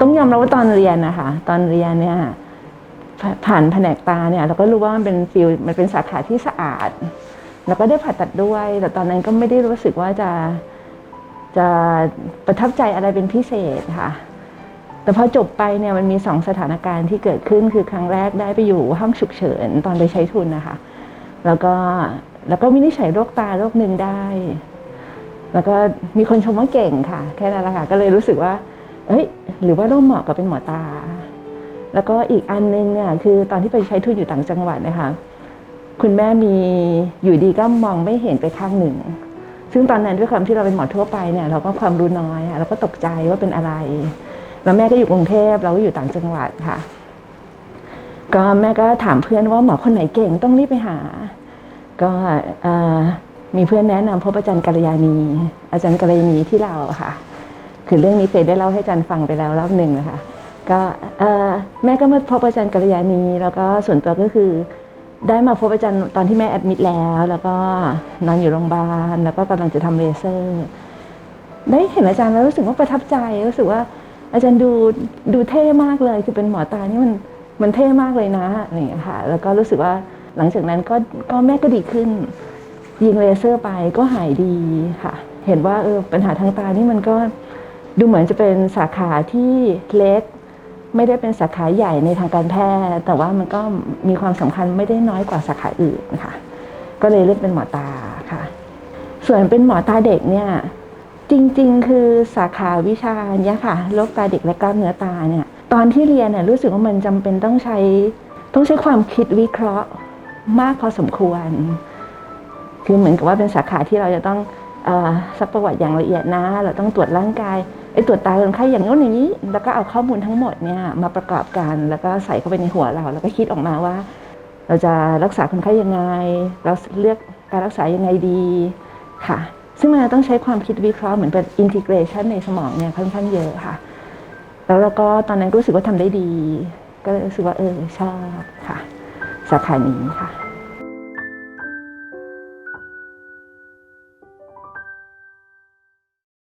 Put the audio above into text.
ต้องยอมรับว่าตอนเรียนนะคะ ตอนเรียนเนี่ยผ่านแผนกตาเนี่ยเราก็รู้ว่ามันเป็นฟิลมันเป็นสาขาที่สะอาด แล้วก็ได้ผ่าตัดด้วย แต่ตอนนั้นก็ไม่ได้รู้สึกว่าจะจะประทับใจอะไรเป็นพิเศษค่ะ แต่พอจบไปเนี่ยมันมีสองสถานการณ์ที่เกิดขึ้นคือครั้งแรกได้ไปอยู่ห้องฉุกเฉินตอนไปใช้ทุนนะคะ แล้วก็แล้วก็วินิจฉัยโรคตาโรคหนึ่งได้ แล้วก็มีคนชมว่าเก่งค่ะ แค่นั้นแหละค่ะก็เลยรู้สึกว่า เอ้ย หรือว่าเราเหมาะกับเป็นหมอตา แล้วก็อีกอันนึงเนี่ยคือตอนที่ไปใช้ทุนอยู่ต่างจังหวัดนะคะคุณแม่มีอยู่ดีก็มองไม่เห็นไปข้างหนึ่ง ซึ่งตอนนั้นด้วยความที่เราเป็นหมอทั่วไปเนี่ยเราก็ความรู้น้อยเราก็ตกใจว่าเป็นอะไร แล้วแม่ก็อยู่กรุงเทพเราก็อยู่ต่างจังหวัดค่ะ ก็แม่ก็ถามเพื่อนว่าหมอคนไหนเก่งต้องรีบไปหา ก็มีเพื่อนแนะนำพบอาจารย์กัลยาณี อาจารย์กัลยาณีที่เราค่ะ คือเรื่องนี้เฟยได้เล่าให้จารย์ฟังไปแล้วรอบหนึ่งนะคะก็แม่ก็มาพบอาจารย์กัลยาณีแล้วก็ส่วนตัวก็คือ ได้มาพบอาจารย์ตอนที่แม่แอดมิดแล้ว แล้วก็นอนอยู่โรงพยาบาลแล้วก็กำลังจะทำเลเซอร์ ได้เห็นอาจารย์แล้วรู้สึกว่าประทับใจรู้สึกว่า อาจารย์ดูดูเท่มากเลย คือเป็นหมอตานี่มันมันเท่มากเลยนะอะไรอย่างเงี้ยค่ะ แล้วก็รู้สึกว่าหลังจากนั้นก็ก็แม่ก็ดีขึ้น ยิงเลเซอร์ไปก็หายดีค่ะ เห็นว่าเออปัญหาทางตานี่มันก็ ดูเหมือนจะเป็นสาขาที่เล็ก ไม่ได้เป็นสาขาใหญ่ในทางการแพทย์ แต่ว่ามันก็มีความสำคัญไม่ได้น้อยกว่าสาขาอื่นค่ะ ก็เลยเลือกเป็นหมอตาค่ะ ส่วนเป็นหมอตาเด็กเนี่ยจริงๆ คือสาขาวิชาเนี้ยค่ะโรคตาเด็กและกล้ามเนื้อตาเนี่ยตอนที่เรียนเนี่ยรู้สึกว่ามันจำเป็นต้องใช้ต้องใช้ความคิดวิเคราะห์มากพอสมควร คือเหมือนกับว่าเป็นสาขาที่เราจะต้อง ซักประวัติอย่างละเอียดนะ เราต้องตรวจร่างกายไอ้ตรวจตาคนไข้อย่างโน้นอย่างนี้ แล้วก็เอาข้อมูลทั้งหมดเนี่ยมาประกอบกันแล้วก็ใส่เข้าไปในหัวเรา แล้วก็คิดออกมาว่า เราจะรักษาคนไข้ยังไง เราเลือกการรักษายังไงดีค่ะ ซึ่งมันต้องใช้ความคิดวิเคราะห์เหมือนเป็นอินทิเกรชันในสมองเนี่ยค่อนข้างเยอะค่ะ แล้วเราก็ตอนนั้นก็รู้สึกว่าทำได้ดี ก็รู้สึกว่าเออชอบค่ะ สาขานี้ค่ะ